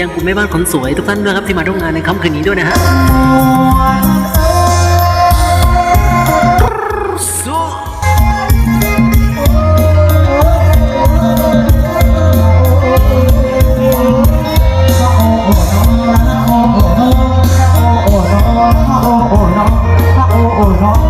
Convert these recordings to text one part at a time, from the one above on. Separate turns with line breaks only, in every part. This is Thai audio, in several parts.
ยังคุณแม่บ้านคนสวยทุกท่านด้วยครับที่มาทำวงานในค่ำคืนนี้ด้วยนะฮะ
โอ้โอ้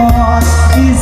boss is